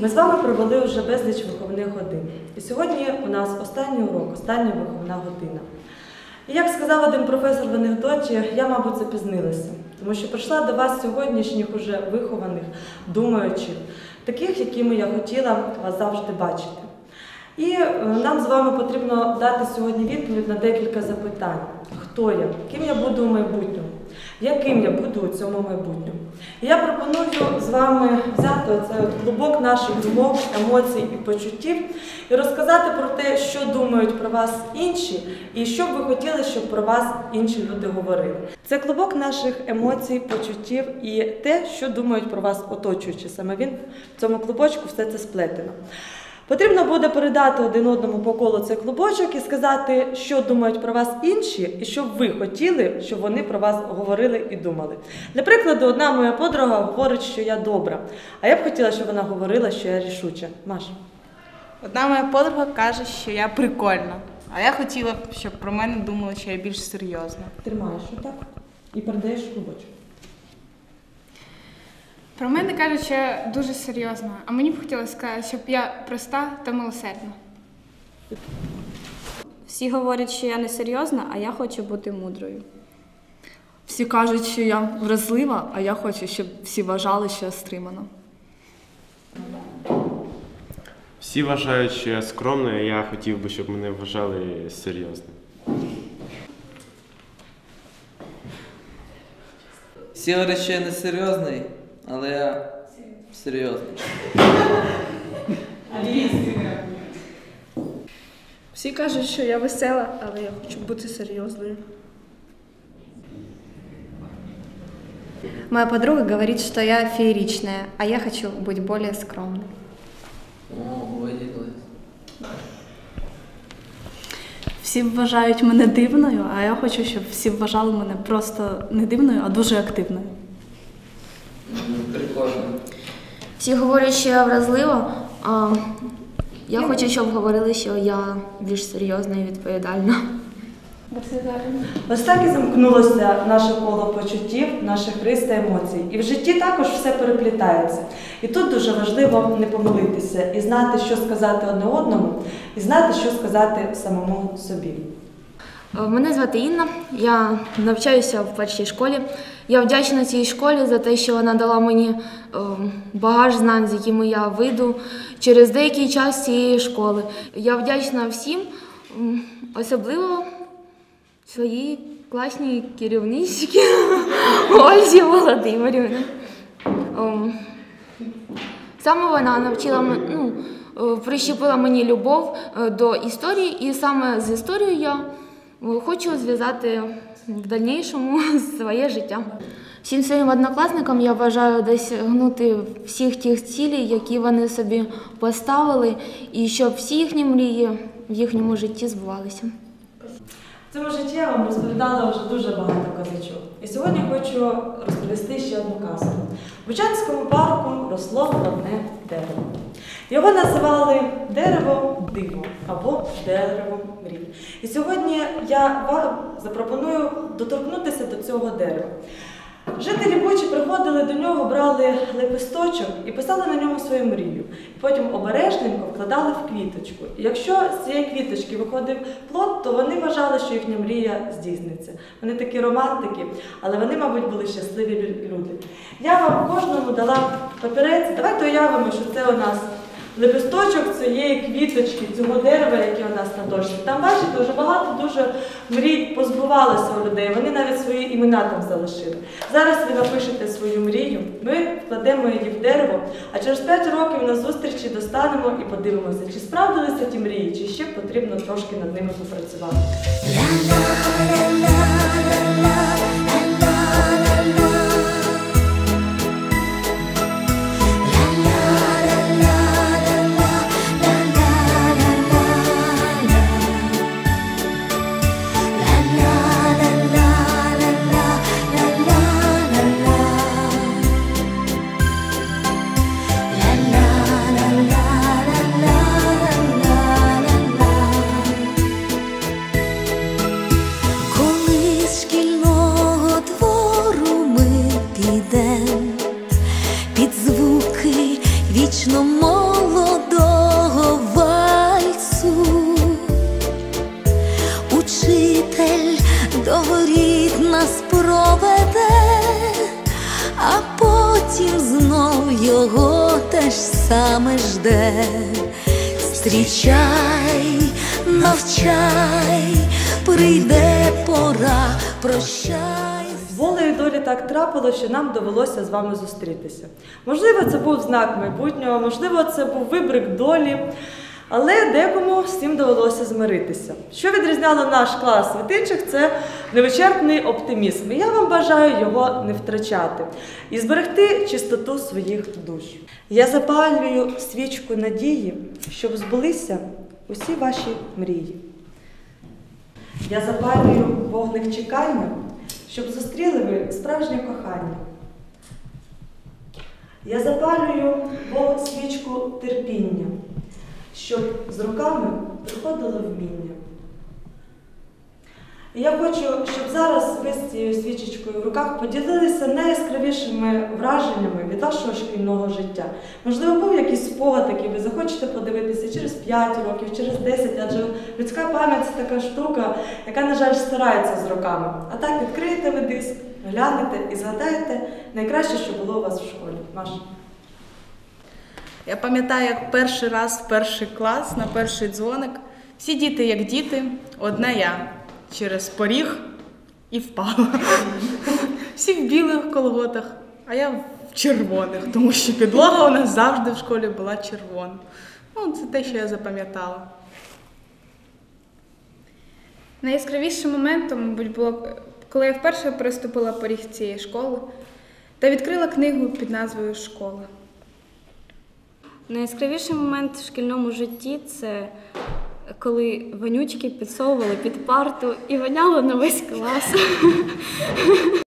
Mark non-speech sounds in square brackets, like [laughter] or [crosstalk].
Ми з вами провели вже безліч виховних годин. І сьогодні у нас останній урок, остання виховна година. І як сказав один професор в анекдоті, я, мабуть, запізнилася, тому що прийшла до вас сьогоднішніх уже вихованих, думаючих, таких, якими я хотіла вас завжди бачити. І е, нам з вами потрібно дати сьогодні відповідь на декілька запитань: хто я, ким я буду у майбутньому, яким я буду у цьому майбутньому. Я пропоную з вами взяти оцей от клубок наших думок, емоцій і почуттів і розказати про те, що думають про вас інші, і що б ви хотіли, щоб про вас інші люди говорили. Це клубок наших емоцій, почуттів і те, що думають про вас оточуючі. Саме він в цьому клубочку все це сплетено. Потрібно буде передати один одному по колу цей клубочок і сказати, що думають про вас інші, і що ви хотіли, щоб вони про вас говорили і думали. Для прикладу, одна моя подруга говорить, що я добра, а я б хотіла, щоб вона говорила, що я рішуча. Маша. Одна моя подруга каже, що я прикольна. А я хотіла б, щоб про мене думали, що я більш серйозна. Тримаєш отак і передаєш клубочок. Про мене кажуть, що я дуже серйозна, а мені б хотілося сказати, щоб я проста та милосердна. Всі говорять, що я не серйозна, а я хочу бути мудрою. Всі кажуть, що я вразлива, а я хочу, щоб всі вважали, що я стримана. Всі вважають, що я скромний, а я хотів би, щоб мене вважали серйозним. Всі говорять, що я не серйозний, але я серйозний. Всі кажуть, що я весела, але я хочу бути серйозною. Моя подруга говорит, что я фееричная, а я хочу быть более скромной. О. Всі вважають мене дивною, а я хочу, щоб всі вважали мене просто не дивною, а дуже активною. Всі говорять, що я вразлива, а я хочу, щоб говорили, що я більш серйозна і відповідальна. Ось так і замкнулося наше коло почуттів, наших рис та емоцій. І в житті також все переплітається. І тут дуже важливо не помилитися і знати, що сказати одне одному, і знати, що сказати самому собі. Мене звати Інна, я навчаюся в першій школі. Я вдячна цій школі за те, що вона дала мені е, багаж знань, з якими я вийду через деякий час цієї школи. Я вдячна всім, особливо своїй класній керівничці [laughs] Ользі Володимирівні. Ем, Саме вона навчила мене, ну, е, прищепила мені любов е, до історії, і саме з історією я хочу зв'язати в дальнішому [laughs] своє життя. Всім своїм однокласникам я бажаю досягнути всіх тих цілей, які вони собі поставили, і щоб всі їхні мрії в їхньому житті збувалися. В цьому житті я вам розповідала вже дуже багато казочок. І сьогодні хочу розповісти ще одну казку. В Бучанському парку росло одне дерево. Його називали дерево диво або дерево мрій. І сьогодні я вам запропоную доторкнутися до цього дерева. Жителі Бучі приходили до нього, брали лепесточок і писали на ньому свою мрію. Потім обережненько вкладали в квіточку. І якщо з цієї квіточки виходив плод, то вони вважали, що їхня мрія здійсниться. Вони такі романтики, але вони, мабуть, були щасливі лю- люди. Я вам кожному дала папірець. Давайте уявимо, що це у нас лепесточок цієї квіточки, цього дерева, яке у нас на дошці. Там, бачите, вже багато дуже мрій позбувалося у людей. Вони навіть свої імена там залишили. Зараз ви напишете свою мрію, ми вкладемо її в дерево, а через 5 років на зустрічі достанемо і подивимося, чи справдилися ті мрії, чи ще потрібно трошки над ними попрацювати. Його теж саме жде. Зустрічай, навчай, прийде пора, прощай. Волею долі так трапило, що нам довелося з вами зустрітися. Можливо, це був знак майбутнього, можливо, це був вибрик долі, але декому з цим довелося змиритися. Що відрізняло наш клас від інших, це невичерпний оптимізм. Я вам бажаю його не втрачати і зберегти чистоту своїх душ. Я запалюю свічку надії, щоб збулися усі ваші мрії. Я запалюю вогник чекання, щоб зустріли ви справжнє кохання. Я запалюю вогник свічку терпіння, щоб з руками приходило вміння. І я хочу, щоб зараз ви з цією свічечкою в руках поділилися найяскравішими враженнями від вашого шкільного життя. Можливо, був якийсь спогад, який ви захочете подивитися через 5 років, через 10, адже людська пам'ять це така штука, яка, на жаль, стирається з роками. А так відкриєте ви диск, глянете і згадаєте найкраще, що було у вас в школі. Маша. Я пам'ятаю, як перший раз в перший клас на перший дзвоник. Всі діти, як діти, одна я через поріг і впала. Всі в білих колготах, а я в червоних, тому що підлога у нас завжди в школі була червона. Ну, це те, що я запам'ятала. Найяскравішим моментом, мабуть, було, коли я вперше приступила поріг цієї школи та відкрила книгу під назвою Школа. Найяскравіший момент в шкільному житті це коли вонючки підсовували під парту і воняло на весь клас.